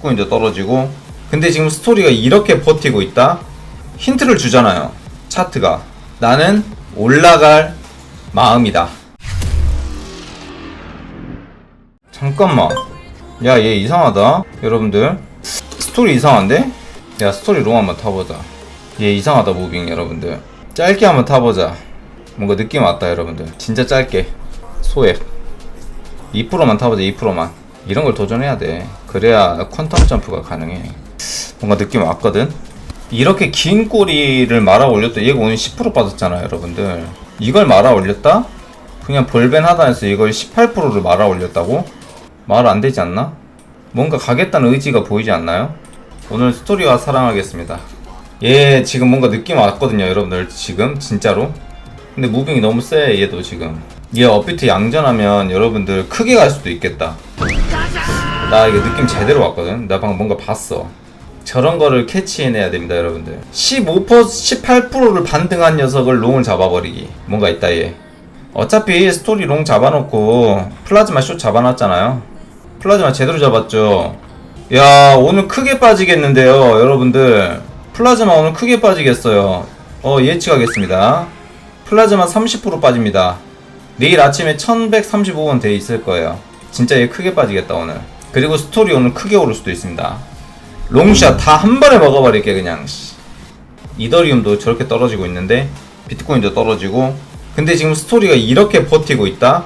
비트코인도 떨어지고. 근데 지금 스토리가 이렇게 버티고 있다? 힌트를 주잖아요 차트가. 나는 올라갈 마음이다. 잠깐만. 야 얘 이상하다 여러분들. 스토리 이상한데? 야 스토리 롱 한번 타보자. 얘 이상하다 무빙 여러분들. 짧게 한번 타보자. 뭔가 느낌 왔다 여러분들. 진짜 짧게. 소액. 2%만 타보자 2%만 이런 걸 도전해야 돼. 그래야 퀀텀 점프가 가능해. 뭔가 느낌 왔거든? 이렇게 긴 꼬리를 말아 올렸다. 얘가 오늘 10% 빠졌잖아 여러분들. 이걸 말아 올렸다? 그냥 볼벤 하단에서 이걸 18%를 말아 올렸다고? 말 안 되지 않나? 뭔가 가겠다는 의지가 보이지 않나요? 오늘 스토리와 사랑하겠습니다. 얘 지금 뭔가 느낌 왔거든요 여러분들. 지금? 진짜로? 근데 무빙이 너무 세 얘도 지금. 얘 업비트 양전하면 여러분들 크게 갈 수도 있겠다 나 이거 느낌 제대로 왔거든. 나 방금 뭔가 봤어. 저런 거를 캐치해내야 됩니다 여러분들. 15% 18%를 반등한 녀석을 롱을 잡아버리기. 뭔가 있다 얘. 어차피 스토리 롱 잡아놓고 플라즈마 숏 잡아놨잖아요. 플라즈마 제대로 잡았죠. 야 오늘 크게 빠지겠는데요 여러분들. 플라즈마 오늘 크게 빠지겠어요. 어 예측하겠습니다. 플라즈마 30% 빠집니다. 내일 아침에 1135원 돼 있을 거예요. 진짜 얘 크게 빠지겠다 오늘 그리고 스토리 오늘 크게 오를 수도 있습니다. 롱샷 다 한 번에 먹어버릴게 그냥. 씨. 이더리움도 저렇게 떨어지고 있는데 비트코인도 떨어지고. 근데 지금 스토리가 이렇게 버티고 있다?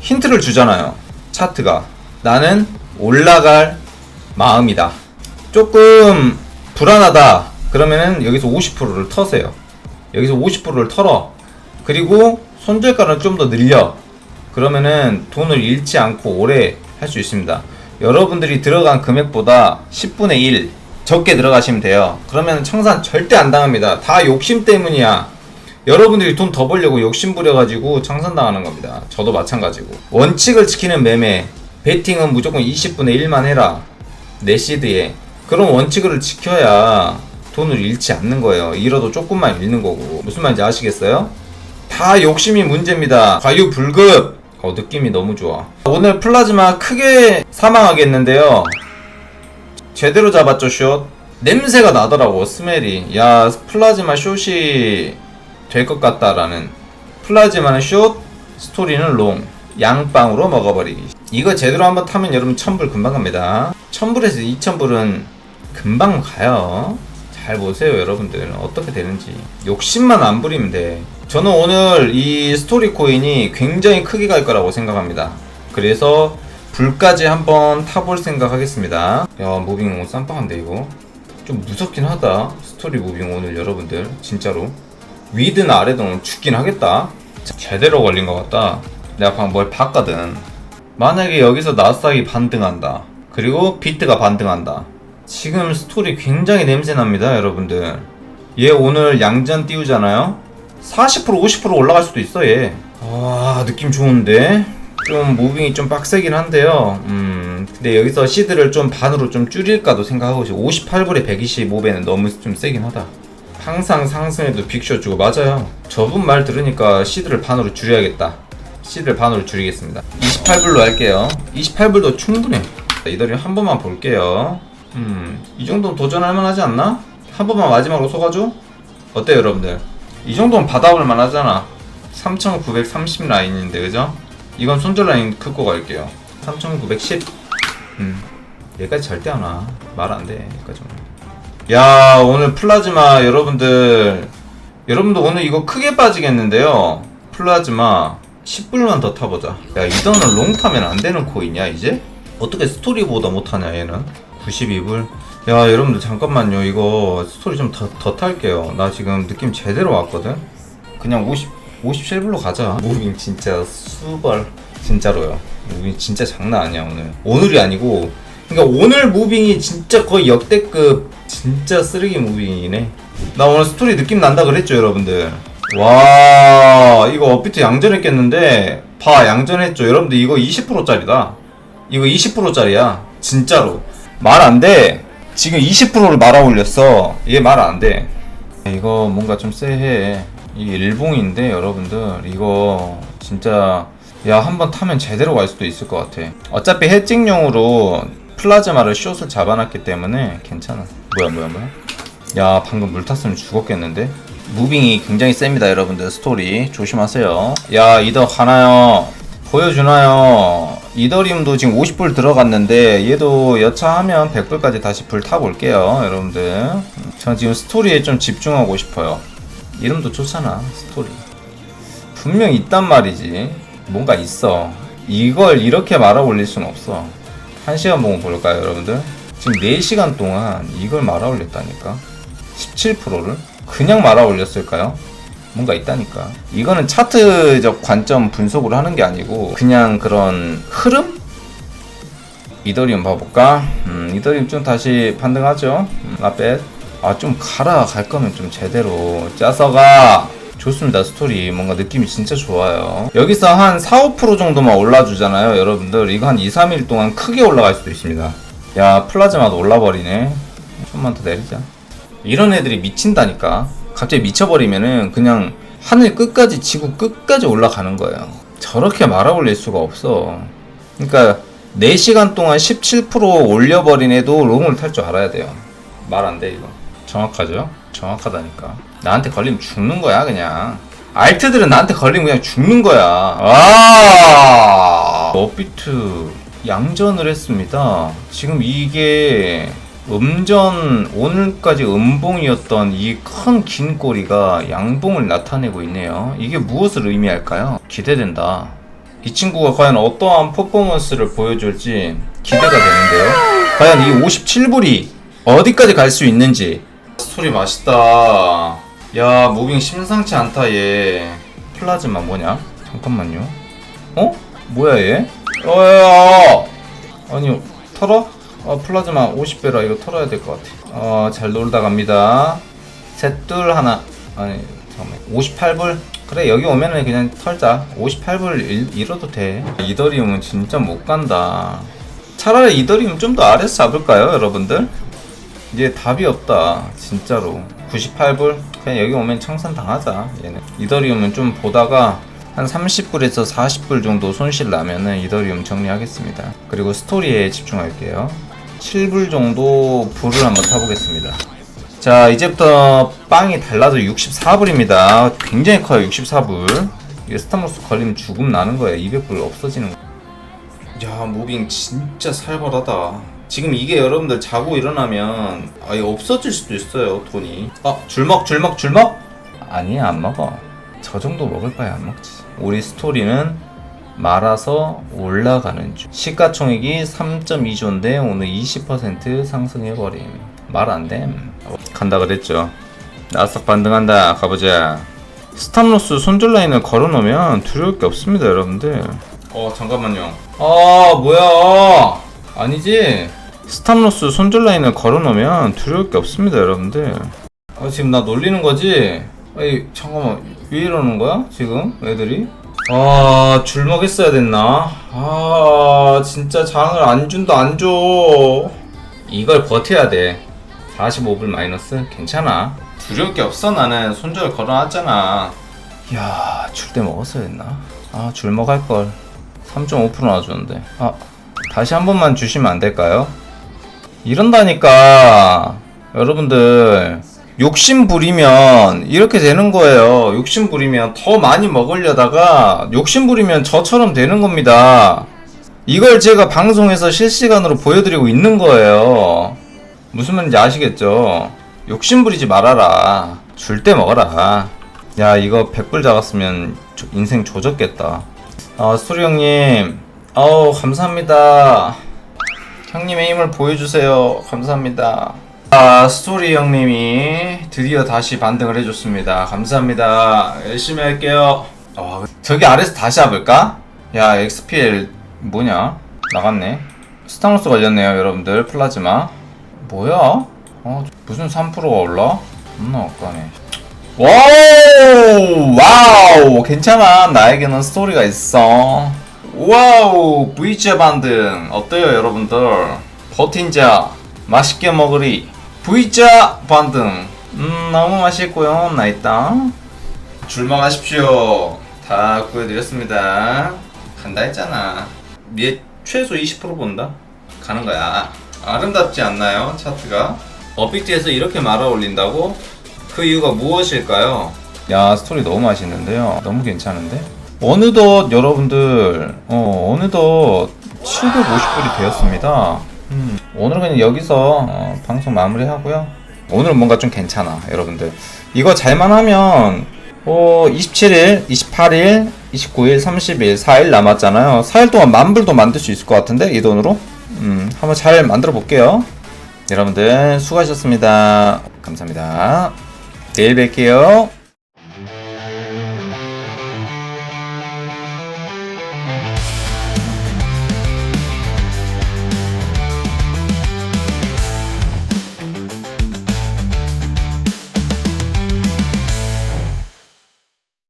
힌트를 주잖아요 차트가. 나는 올라갈 마음이다. 조금 불안하다. 그러면은 여기서 50%를 터세요. 여기서 50%를 털어. 그리고 손절가를 좀 더 늘려. 그러면은 돈을 잃지 않고 오래 할 수 있습니다 여러분들이 들어간 금액보다 10분의 1 적게 들어가시면 돼요. 그러면 청산 절대 안 당합니다. 다 욕심 때문이야. 여러분들이 돈 더 벌려고 욕심 부려가지고 청산당하는 겁니다. 저도 마찬가지고. 원칙을 지키는 매매 베팅은 무조건 20분의 1만 해라. 내 시드에. 그런 원칙을 지켜야 돈을 잃지 않는 거예요. 잃어도 조금만 잃는 거고. 무슨 말인지 아시겠어요? 다 욕심이 문제입니다. 과유불급 어 느낌이 너무 좋아. 오늘 플라즈마 크게 사망하겠는데요. 제대로 잡았죠 숏? 냄새가 나더라고 스멜이. 야 플라즈마 숏이 될 것 같다라는. 플라즈마는 숏 스토리는 롱. 양빵으로 먹어버리기. 이거 제대로 한번 타면 여러분 천불 금방 갑니다. 천불에서 이천불은 금방 가요. 잘 보세요 여러분들. 어떻게 되는지. 욕심만 안 부리면 돼 저는 오늘 이 스토리 코인이 굉장히 크게 갈 거라고 생각합니다. 그래서 불까지 한번 타볼 생각 하겠습니다. 야 무빙 오늘 쌈빵한데 이거? 좀 무섭긴 하다 스토리 무빙 오늘 여러분들 진짜로. 위드나 아래든 죽긴 하겠다. 제대로 걸린 것 같다. 내가 방금 뭘 봤거든. 만약에 여기서 나스닥이 반등한다 그리고 비트가 반등한다. 지금 스토리 굉장히 냄새납니다 여러분들. 얘 오늘 양전 띄우잖아요 40% 50% 올라갈 수도 있어 얘. 아 느낌 좋은데 좀 무빙이 좀 빡세긴 한데요. 음 근데 여기서 시드를 좀 반으로 좀 줄일까도 생각하고 있어요. 58불에 125배는 너무 좀 세긴 하다. 항상 상승해도 빅쇼 주고 맞아요. 저분 말 들으니까 시드를 반으로 줄여야겠다. 시드를 반으로 줄이겠습니다. 28불로 할게요. 28불도 충분해. 이더리 한 번만 볼게요. 음, 이 정도는 도전할 만하지 않나? 한 번만 마지막으로 속아줘? 어때요, 여러분들? 이 정도는 받아볼 만하잖아. 3930 라인인데 그죠? 이건 손절 라인 긋고 갈게요. 3910 음 얘까지 절대 안와 말 안돼 여기까지만 야 오늘 플라즈마 여러분들. 여러분도 오늘 이거 크게 빠지겠는데요? 플라즈마 10불만 더 타보자. 야 이더는 롱 타면 안 되는 코인이야 이제? 어떻게 스토리보다 못하냐 얘는? 92불 야 여러분들 잠깐만요. 이거 스토리 좀 더 더 탈게요. 나 지금 느낌 제대로 왔거든? 그냥 50 57불로 가자. 무빙 진짜 수벌. 진짜로요. 무빙 진짜 장난 아니야 오늘. 오늘이 아니고. 그러니까 오늘 무빙이 진짜 거의 역대급 진짜 쓰레기 무빙이네. 나 오늘 스토리 느낌 난다 그랬죠 여러분들? 와 이거 업비트 양전했겠는데? 봐 양전했죠. 여러분들 이거 20%짜리다. 이거 20%짜리야. 진짜로. 말 안돼 지금 20%를 말아 올렸어. 얘 말 안 돼. 이거 뭔가 좀 쎄해. 이게 일봉인데 여러분들. 이거 진짜 야 한번 타면 제대로 갈 수도 있을 것 같아. 어차피 해칭용으로 플라즈마를 숏을 잡아놨기 때문에 괜찮아. 뭐야 뭐야 뭐야? 야 방금 물 탔으면 죽었겠는데? 무빙이 굉장히 셉니다 여러분들. 스토리. 조심하세요. 야 이덕 하나요. 보여주나요 이더리움도 지금 50불 들어갔는데 얘도 여차하면 100불까지 다시 불 타볼게요 여러분들. 전 지금 스토리에 좀 집중하고 싶어요. 이름도 좋잖아 스토리. 분명 있단 말이지. 뭔가 있어. 이걸 이렇게 말아 올릴 순 없어. 한 시간 보고 볼까요 여러분들? 지금 4시간 동안 이걸 말아 올렸다니까? 17%를? 그냥 말아 올렸을까요? 뭔가 있다니까. 이거는 차트적 관점 분석으로 하는 게 아니고 그냥 그런 흐름? 이더리움 봐볼까? 음, 이더리움 좀 다시 반등하죠? 음, 라벳 아좀 가라 갈 거면 좀 제대로. 짜서가. 좋습니다 스토리. 뭔가 느낌이 진짜 좋아요. 여기서 한 4, 5% 정도만 올라주잖아요 여러분들. 이거 한 2, 3일 동안 크게 올라갈 수도 있습니다. 야 플라즈마도 올라버리네. 좀만 더 내리자. 이런 애들이 미친다니까 갑자기 미쳐버리면은 그냥 하늘 끝까지 지구 끝까지 올라가는 거예요. 저렇게 말아 올릴 수가 없어. 그러니까 4시간 동안 17% 올려버린 애도 롱을 탈 줄 알아야 돼요. 말 안 돼 이거. 정확하죠? 정확하다니까. 나한테 걸리면 죽는 거야 그냥. 알트들은 나한테 걸리면 그냥 죽는 거야. 아! 업비트 양전을 했습니다. 지금 이게 음전 오늘까지 음봉이었던 이 큰 긴 꼬리가 양봉을 나타내고 있네요 이게 무엇을 의미할까요? 기대된다 이 친구가 과연 어떠한 퍼포먼스를 보여줄지 기대가 되는데요 과연 이 57불이 어디까지 갈 수 있는지 스토리 맛있다 야 무빙 심상치 않다 얘 플라즈마 뭐냐? 잠깐만요 어? 뭐야 얘? 어야 아니 털어? 어 플라즈마 50배라 이거 털어야 될 것 같아. 어 잘 놀다 갑니다. 셋둘 하나. 아니 잠깐만. 58불? 그래 여기 오면은 그냥 털자. 58불 일, 잃어도 돼. 이더리움은 진짜 못 간다. 차라리 이더리움 좀 더 아래서 잡을까요 여러분들? 이제 답이 없다 진짜로. 98불? 그냥 여기 오면 청산 당하자 얘는 이더리움은 좀 보다가 한 30불에서 40불 정도 손실 나면은 이더리움 정리하겠습니다. 그리고 스토리에 집중할게요 7불 정도 불을 한번 타보겠습니다. 자 이제부터 빵이 달라도 64불입니다. 굉장히 커요 64불. 이게 스타머스 걸리면 죽음 나는 거예요. 200불 없어지는 거야 야 무빙 진짜 살벌하다. 지금 이게 여러분들 자고 일어나면 아예 없어질 수도 있어요 돈이. 아 줄먹 줄먹 줄먹? 아니 안 먹어. 저 정도 먹을 바에 안 먹지. 우리 스토리는 말아서 올라가는 중. 시가총액이 3.2조인데 오늘 20% 상승해버림. 말 안됨. 간다 그랬죠. 나싹 반등한다. 가보자. 스탑로스 손절 라인을 걸어놓으면 두려울 게 없습니다 여러분들. 어 잠깐만요. 아 뭐야? 아니지? 스탑로스 손절 라인을 걸어놓으면 두려울 게 없습니다 여러분들. 아 지금 나 놀리는 거지? 아니 잠깐만. 왜 이러는 거야 지금? 애들이? 아 줄먹였어야 됐나? 아 진짜 장을 안 준다 안 줘. 이걸 버텨야 돼. 45불 마이너스 괜찮아. 두려울 게 없어 나는 손절 걸어놨잖아. 야 줄 때 먹었어야 했나? 아 줄 먹을 걸. 3.5% 놔주는데. 아 다시 한 번만 주시면 안 될까요? 이런다니까 여러분들 욕심 부리면 이렇게 되는 거예요. 욕심 부리면 더 많이 먹으려다가 욕심 부리면 저처럼 되는 겁니다. 이걸 제가 방송에서 실시간으로 보여드리고 있는 거예요. 무슨 말인지 아시겠죠? 욕심 부리지 말아라. 줄 때 먹어라. 야, 이거 100불 잡았으면 조- 인생 조졌겠다. 아, 스토리 형님. 아우, 감사합니다. 형님의 힘을 보여주세요. 감사합니다. 아, 스토리 형님이 드디어 다시 반등을 해줬습니다. 감사합니다. 열심히 할게요. 아, 저기 아래서 다시 잡을까? 야, XPL 뭐냐? 나갔네. 스타노스 걸렸네요, 여러분들. 플라즈마. 뭐야? 어, 무슨 3%가 올라? 겁나 엇가네. 와우! 와우! 괜찮아. 나에게는 스토리가 있어. 와우! V자 반등. 어때요, 여러분들? 버틴 자, 맛있게 먹으리. V자 반등. 음, 너무 맛있고요. 나 있다. 줄망하십시오. 다 구해드렸습니다. 간다 했잖아. 얘 최소 20% 본다. 가는 거야. 아름답지 않나요? 차트가? 업비트에서 이렇게 말아 올린다고? 그 이유가 무엇일까요? 야 스토리 너무 맛있는데요. 너무 괜찮은데? 어느덧 여러분들 어 어느덧 750불이 되었습니다. 음, 오늘은 그냥 여기서 어, 방송 마무리하고요. 오늘은 뭔가 좀 괜찮아 여러분들. 이거 잘만 하면 어, 27일, 28일, 29일, 30일, 4일 남았잖아요. 4일 동안 만불도 만들 수 있을 것 같은데 이 돈으로? 음, 한번 잘 만들어 볼게요. 여러분들 수고하셨습니다. 감사합니다. 내일 뵐게요.